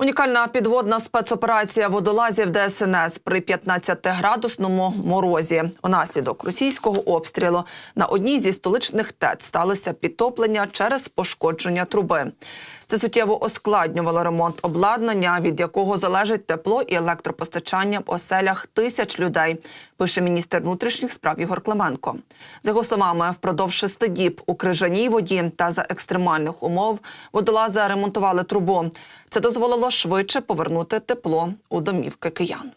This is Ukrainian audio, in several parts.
Унікальна підводна спецоперація водолазів ДСНС при 15-градусному морозі. Унаслідок російського обстрілу на одній зі столичних ТЕЦ сталося підтоплення через пошкодження труби. Це суттєво оскладнювало ремонт обладнання, від якого залежить тепло і електропостачання в оселях тисяч людей. Пише міністр внутрішніх справ Ігор Клименко. За його словами, впродовж шести діб у крижаній воді та за екстремальних умов водолази ремонтували трубу. Це дозволило швидше повернути тепло у домівки киян.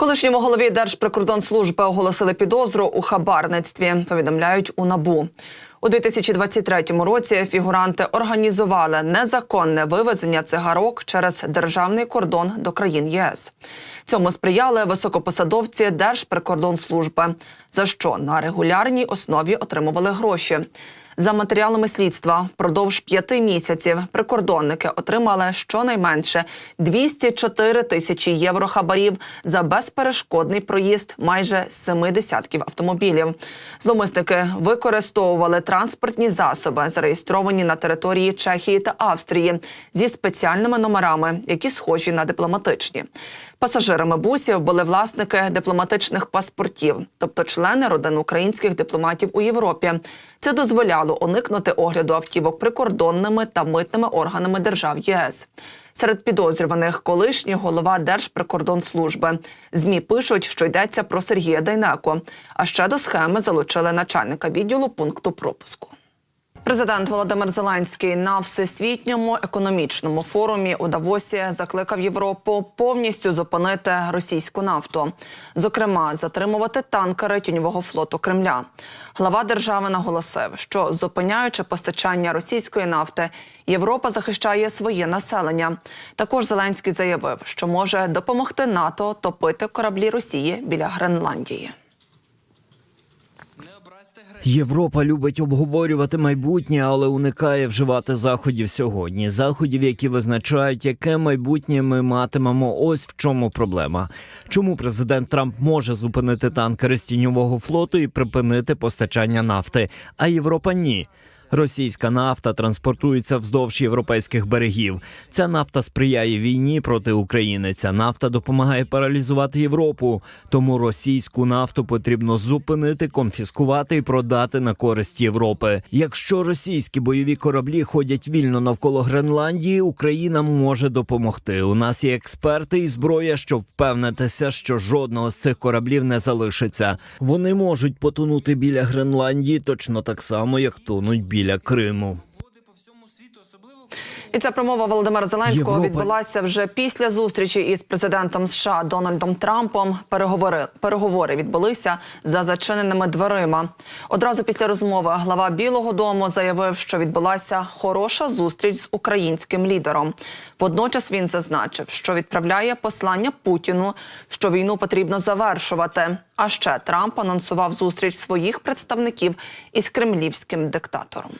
Колишньому голові Держприкордонслужби оголосили підозру у хабарництві. Повідомляють у набу. У 2023 році фігуранти організували незаконне вивезення цигарок через державний кордон до країн ЄС. Цьому сприяли високопосадовці Держприкордонслужби, за що на регулярній основі отримували гроші. За матеріалами слідства впродовж п'яти місяців прикордонники отримали щонайменше 204 тисячі євро хабарів за безперешкодний проїзд майже семи десятків автомобілів. Зломисники використовували транспортні засоби, зареєстровані на території Чехії та Австрії, зі спеціальними номерами, які схожі на дипломатичні. Пасажирами бусів були власники дипломатичних паспортів, тобто члени родин українських дипломатів у Європі. Це дозволяло уникнути огляду автівок прикордонними та митними органами держав ЄС. Серед підозрюваних колишній голова Держприкордонслужби. Змі пишуть, що йдеться про Сергія Дайнеко. А ще до схеми залучили начальника відділу пункту пропуску. Президент Володимир Зеленський на всесвітньому економічному форумі у Давосі закликав Європу повністю зупинити російську нафту, зокрема затримувати танкери тіньового флоту Кремля. Глава держави наголосив, що зупиняючи постачання російської нафти, Європа захищає своє населення. Також Зеленський заявив, що може допомогти НАТО топити кораблі Росії біля Гренландії. Європа любить обговорювати майбутнє, але уникає вживати заходів сьогодні. Заходів, які визначають, яке майбутнє ми матимемо. Ось в чому проблема. Чому президент Трамп може зупинити танкери з тіньового флоту і припинити постачання нафти, а Європа ні. Російська нафта транспортується вздовж європейських берегів. Ця нафта сприяє війні проти України. Ця нафта допомагає паралізувати Європу. Тому російську нафту потрібно зупинити, конфіскувати і продати на користь Європи. Якщо російські бойові кораблі ходять вільно навколо Гренландії, Україна може допомогти. У нас є експерти і зброя, щоб впевнитися, що жодного з цих кораблів не залишиться. Вони можуть потонути біля Гренландії точно так само, як тонуть біля Криму. І ця промова Володимира Зеленського Європа- відбулася вже після зустрічі із президентом США Дональдом Трампом. Переговори переговори відбулися за зачиненими дверима. Одразу після розмови глава Білого Дому заявив, що відбулася хороша зустріч з українським лідером. Водночас він зазначив, що відправляє послання Путіну, що війну потрібно завершувати. А ще Трамп анонсував зустріч своїх представників із кремлівським диктатором.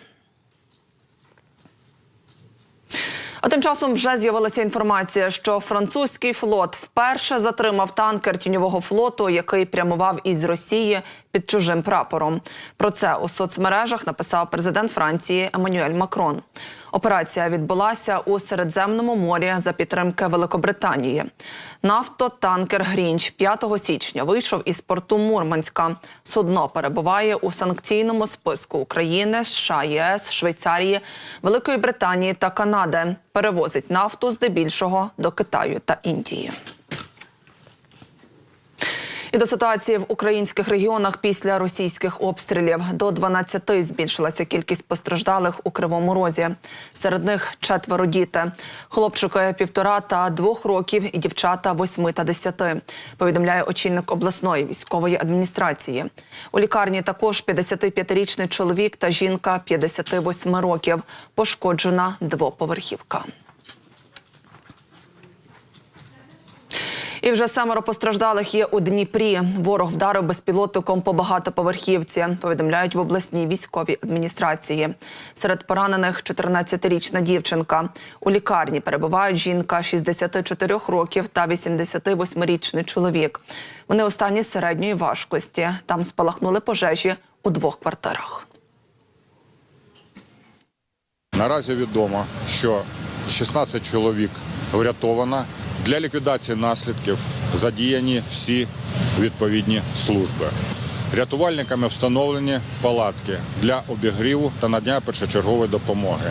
А тим часом вже з'явилася інформація, що французький флот вперше затримав танкер тіньового флоту, який прямував із Росії під чужим прапором. Про це у соцмережах написав президент Франції Еммануель Макрон. Операція відбулася у Середземному морі за підтримки Великобританії. Нафтотанкер Грінч 5 січня вийшов із порту Мурманська. Судно перебуває у санкційному списку України, США, ЄС, Швейцарії, Великої Британії та Канади. Перевозить нафту здебільшого до Китаю та Індії. І до ситуації в українських регіонах після російських обстрілів до 12 збільшилася кількість постраждалих у Кривому Розі. Серед них четверо діти. Хлопчики півтора та двох років і дівчата восьми та десяти. Повідомляє очільник обласної військової адміністрації. У лікарні також 55-річний чоловік та жінка 58 років. Пошкоджена двоповерхівка. І вже семеро постраждалих є у Дніпрі. Ворог вдарив безпілотником по багатоповерхівці. Повідомляють в обласній військовій адміністрації. Серед поранених 14-річна дівчинка. У лікарні перебувають жінка 64 років та 88-річний чоловік. Вони у стані середньої важкості. Там спалахнули пожежі у двох квартирах. Наразі відомо, що 16 чоловік врятовано. Для ліквідації наслідків задіяні всі відповідні служби. Рятувальниками встановлені палатки для обігріву та надання першочергової допомоги.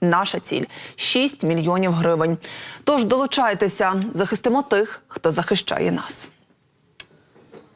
Наша ціль 6 мільйонів гривень. Тож долучайтеся, захистимо тих, хто захищає нас.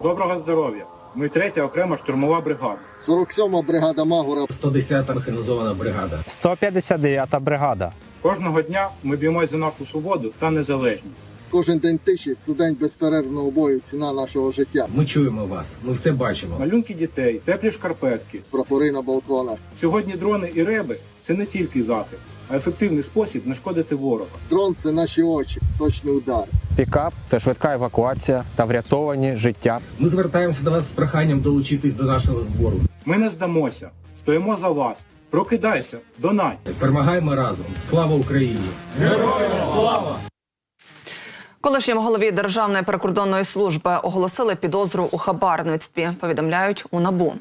Доброго здоров'я! Ми третя окрема штурмова бригада. 47-ма бригада Магура 110-та механізована бригада. 159-та бригада. Кожного дня ми б'ємося за нашу свободу та незалежність. Кожен день тиші це день безперервного бою, ціна нашого життя. Ми чуємо вас, ми все бачимо. Малюнки дітей, теплі шкарпетки. Прапори на балконах. Сьогодні дрони і реби це не тільки захист, а ефективний спосіб не шкодити ворога. Дрон це наші очі, точний удар. Пікап це швидка евакуація та врятовані життя. Ми звертаємося до вас з проханням долучитись до нашого збору. Ми не здамося, стоїмо за вас. Прокидайся, донать! Перемагаємо разом. Слава Україні! Колишньому голові Державної прикордонної служби оголосили підозру у хабарництві. Повідомляють у набу.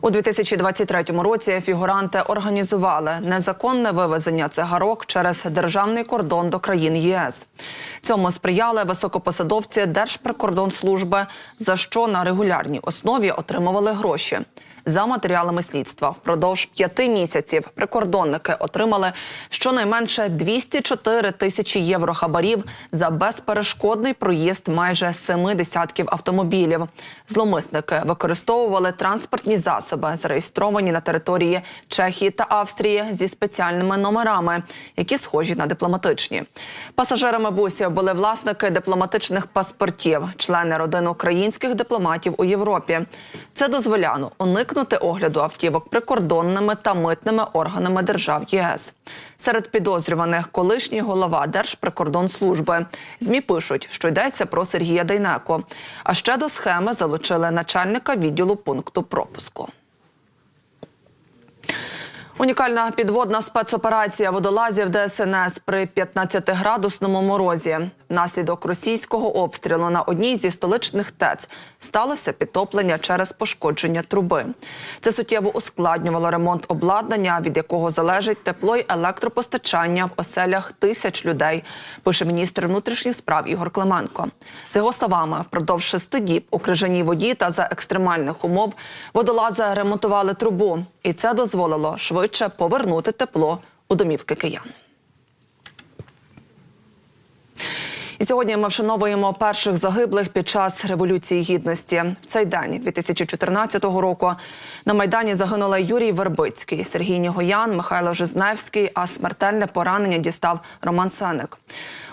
У 2023 році фігуранти організували незаконне вивезення цигарок через державний кордон до країн ЄС. Цьому сприяли високопосадовці Держприкордонслужби, за що на регулярній основі отримували гроші. За матеріалами слідства впродовж п'яти місяців прикордонники отримали щонайменше 204 тисячі євро хабарів за безперешкодний проїзд майже семи десятків автомобілів. Зломисники використовували транспортні засоби, зареєстровані на території Чехії та Австрії зі спеціальними номерами, які схожі на дипломатичні. Пасажирами бусів були власники дипломатичних паспортів, члени родин українських дипломатів у Європі. Це дозволяло уникнути огляду автівок прикордонними та митними органами держав ЄС. Серед підозрюваних колишній голова Держприкордонслужби. ЗМІ пишуть, що йдеться про Сергія Дейнеко. А ще до схеми залучили начальника відділу пункту пропуску. Унікальна підводна спецоперація водолазів ДСНС при 15-градусному морозі. Внаслідок російського обстрілу на одній зі столичних ТЕЦ сталося підтоплення через пошкодження труби. Це суттєво ускладнювало ремонт обладнання, від якого залежить тепло й електропостачання в оселях тисяч людей. Пише міністр внутрішніх справ Ігор Клименко. За його словами, впродовж шести діб у крижаній воді та за екстремальних умов водолази ремонтували трубу, і це дозволило швидше повернути тепло у домівки киян. І сьогодні ми вшановуємо перших загиблих під час революції гідності. В цей день 2014 року на майдані загинули Юрій Вербицький, Сергій Нігоян, Михайло Жизневський. А смертельне поранення дістав Роман Сеник.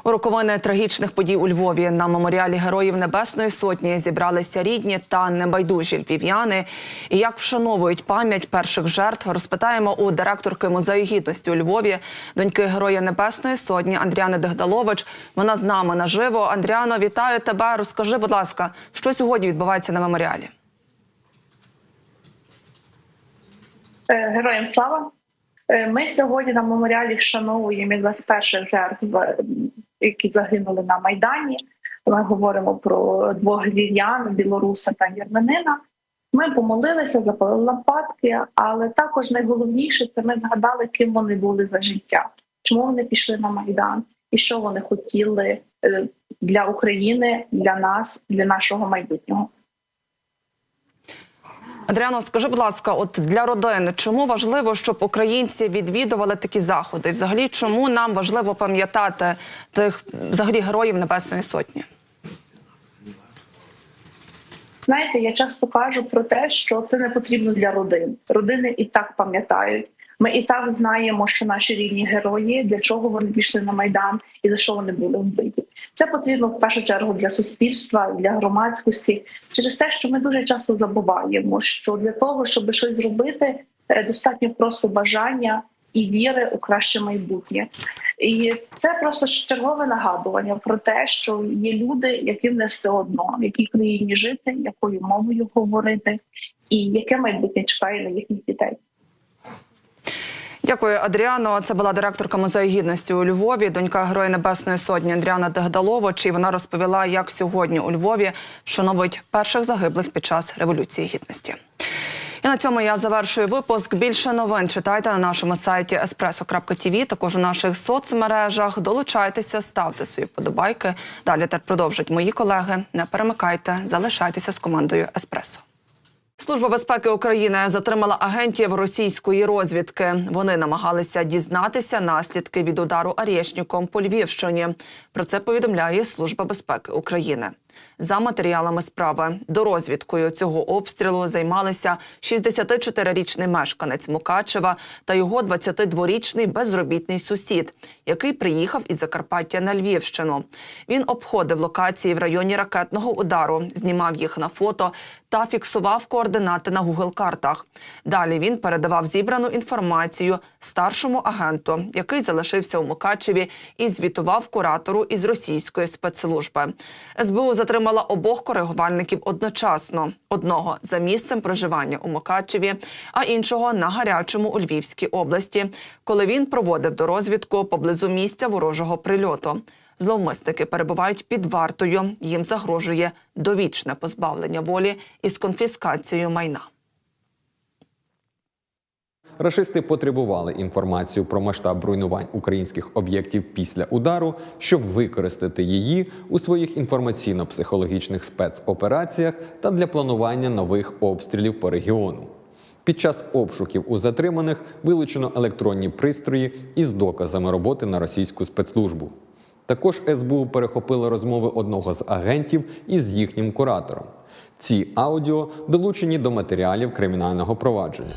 У роковини трагічних подій у Львові на меморіалі Героїв Небесної Сотні зібралися рідні та небайдужі львів'яни. І як вшановують пам'ять перших жертв, розпитаємо у директорки музею гідності у Львові, доньки Героя Небесної Сотні Андріани Дегдалович. Вона з нами наживо. Андріано, вітаю тебе. Розкажи, будь ласка, що сьогодні відбувається на меморіалі? Е, Героям слава! Е, Ми сьогодні на меморіалі вшановуємо якраз перших жертв, е, які загинули на Майдані. Ми говоримо про двох львів'ян, білоруса та вірменина. Ми помолилися, запалили лампадки, але також найголовніше це ми згадали, ким вони були за життя, чому вони пішли на Майдан і що вони хотіли для України, для нас, для нашого майбутнього. Андріано, скажи, будь ласка, от для родин, чому важливо, щоб українці відвідували такі заходи? Взагалі, чому нам важливо пам'ятати тих взагалі героїв Небесної Сотні? Знаєте, я часто кажу про те, що це не потрібно для родин. Родини і так пам'ятають. Ми і так знаємо, що наші рідні герої для чого вони пішли на майдан і за що вони були вбиті. Це потрібно в першу чергу для суспільства, для громадськості, через те, що ми дуже часто забуваємо, що для того, щоб щось зробити, е, достатньо просто бажання і віри у краще майбутнє. І це просто чергове нагадування про те, що є люди, яким не все одно, в якій країні жити, якою мовою говорити, і яке майбутнє чекає на їхніх дітей. Дякую, Адріано. Це була директорка музею гідності у Львові, донька Героя Небесної Сотні Адріана Дегдалович. І вона розповіла, як сьогодні у Львові вшановують перших загиблих під час революції гідності. І на цьому я завершую випуск. Більше новин читайте на нашому сайті espresso.tv, також у наших соцмережах. Долучайтеся, ставте свої подобайки. Далі так продовжать мої колеги. Не перемикайте, залишайтеся з командою Еспресо. Служба безпеки України затримала агентів російської розвідки. Вони намагалися дізнатися наслідки від удару Арєшніком по Львівщині. Про це повідомляє Служба безпеки України. За матеріалами справи до розвідкою цього обстрілу займалися 64-річний мешканець Мукачева та його 22-річний безробітний сусід, який приїхав із Закарпаття на Львівщину. Він обходив локації в районі ракетного удару, знімав їх на фото та фіксував координати на Google картах. Далі він передавав зібрану інформацію старшому агенту, який залишився у Мукачеві і звітував куратору із російської спецслужби. СБУ затримала обох коригувальників одночасно: одного за місцем проживання у Мукачеві, а іншого на гарячому у Львівській області, коли він проводив до розвідку поблизу місця ворожого прильоту. Зловмисники перебувають під вартою. Їм загрожує довічне позбавлення волі із конфіскацією майна. Рашисти потребували інформацію про масштаб руйнувань українських об'єктів після удару, щоб використати її у своїх інформаційно-психологічних спецопераціях та для планування нових обстрілів по регіону. Під час обшуків у затриманих вилучено електронні пристрої із доказами роботи на російську спецслужбу. Також СБУ перехопили розмови одного з агентів із їхнім куратором. Ці аудіо долучені до матеріалів кримінального провадження.